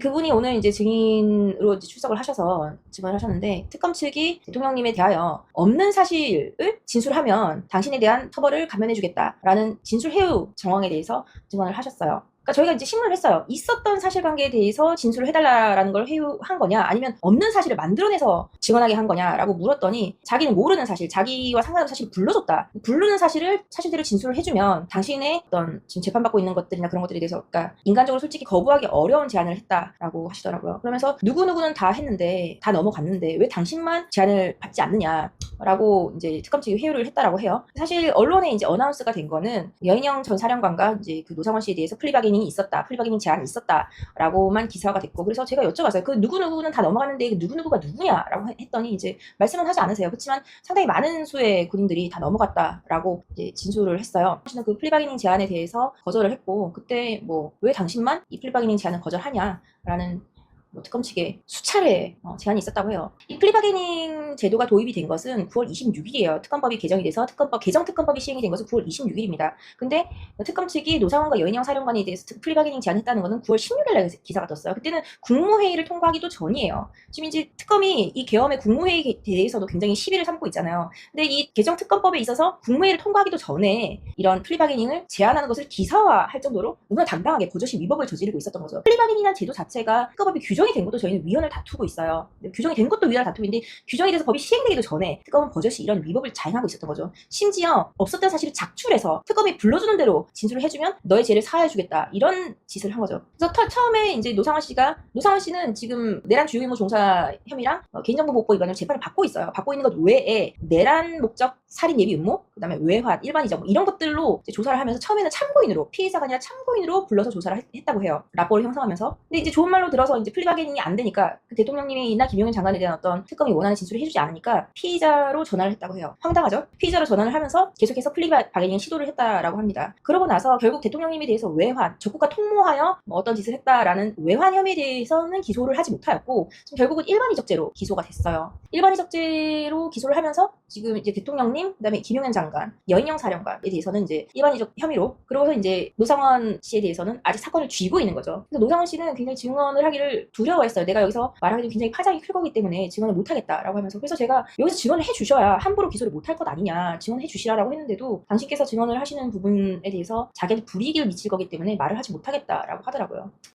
그분이 오늘 이제 증인으로 이제 출석을 하셔서 증언을 하셨는데 특검 측이 대통령님에 대하여 없는 사실을 진술하면 당신에 대한 처벌을 감면해주겠다라는 진술해유 정황에 대해서 증언을 하셨어요. 그러니까 저희가 이제 신문을 했어요. 있었던 사실관계에 대해서 진술을 해달라라는 걸 회유한 거냐, 아니면 없는 사실을 만들어내서 증언하게 한 거냐라고 물었더니 자기는 모르는 사실, 자기와 상관없는 사실을 불러줬다. 부르는 사실을 사실대로 진술을 해주면 당신의 어떤 지금 재판받고 있는 것들이나 그런 것들에 대해서 그러니까 인간적으로 솔직히 거부하기 어려운 제안을 했다라고 하시더라고요. 그러면서 누구 누구는 다 했는데 다 넘어갔는데 왜 당신만 제안을 받지 않느냐 라고 이제 특검 측이 회유를 했다라고 해요. 사실 언론에 이제 어나운스가 된 거는 여인영 전 사령관과 이제 그 노상원 씨에 대해서 플리바게닝이 있었다, 플리바게닝 제안이 있었다라고만 기사화가 됐고 그래서 제가 여쭤봤어요. 그 누구 누구는 다 넘어갔는데 그 누구 누구가 누구냐라고 했더니 이제 말씀은 하지 않으세요. 그렇지만 상당히 많은 수의 군인들이 다 넘어갔다라고 이제 진술을 했어요. 당신은 그 플리바게닝 제안에 대해서 거절을 했고 그때 뭐 왜 당신만 이 플리바게닝 제안을 거절하냐라는 뭐 특검 측에 수차례 어, 제안이 있었다고 해요. 이 플리바게닝 제도가 도입이 된 것은 9월 26일이에요. 특검법이 개정이 돼서 특검법 개정 특검법이 시행이 된 것은 9월 26일입니다. 근데 특검 측이 노상원과 여인영 사령관에 대해서 특- 플리바게닝 제안했다는 것은 9월 16일 날 기사가 떴어요. 그때는 국무회의를 통과하기도 전이에요. 지금 이제 특검이 이 계엄의 국무회의에 대해서도 굉장히 시비를 삼고 있잖아요. 근데 이 개정 특검법에 있어서 국무회의를 통과하기도 전에 이런 플리바게닝을 제안하는 것을 기사화할 정도로 너무나 당당하게 버젓이 위법을 저지르고 있었던 거죠. 플리바게닝이라는 제도 자체가 특검법이 규정이 된 것도 저희는 위헌을 다투고 있어요. 규정이 된 것도 위헌을 다투고 있는데 규정이 돼서 법이 시행되기도 전에 특검은 버젓이 이런 위법을 자행하고 있었던 거죠. 심지어 없었던 사실을 작출해서 특검이 불러주는 대로 진술을 해주면 너의 죄를 사해주겠다 이런 짓을 한 거죠. 그래서 터- 처음에 이제 노상원 씨가 노상원 씨는 지금 내란 주요 임무 종사 혐의랑 어, 개인정보보호법 위반으로 재판을 받고 있어요. 받고 있는 것 외에 내란 목적 살인 예비 음모, 그다음에 외환, 일반 이적 뭐 이런 것들로 조사를 하면서 처음에는 참고인으로 피의자가 아니라 참고인으로 불러서 조사를 했- 했다고 해요. 라포를 형성하면서. 근데 이제 좋은 말로 들어서 이제 플리바게닝이 안 되니까 그 대통령님이나 김용현 장관에 대한 어떤 특검이 원하는 진술을 해주 지 않으니까 피의자로 전화를 했다고 해요. 황당하죠? 피의자로 전화를 하면서 계속해서 플리 바게닝 시도를 했다라고 합니다. 그러고 나서 결국 대통령님에 대해서 외환, 적국가 통모하여 뭐 어떤 짓을 했다라는 외환 혐의에 대해서는 기소를 하지 못하였고 지금 결국은 일반 이적죄로 기소가 됐어요. 일반 이적죄로 기소를 하면서 지금 이제 대통령님, 그다음에 김용현 장관, 여인영 사령관에 대해서는 이제 일반 이적 혐의로 그러고서 이제 노상원 씨에 대해서는 아직 사건을 쥐고 있는 거죠. 그래서 노상원 씨는 굉장히 증언을 하기를 두려워했어요. 내가 여기서 말하기 좀 굉장히 파장이 클 거기 때문에 증언을 못 하겠다라고 하면서 그래서 제가 여기서 증언을 해주셔야 함부로 기소를 못할 것 아니냐 증언해 주시라라고 했는데도 당신께서 증언을 하시는 부분에 대해서 자기한테 불이익을 미칠 거기 때문에 말을 하지 못하겠다라고 하더라고요.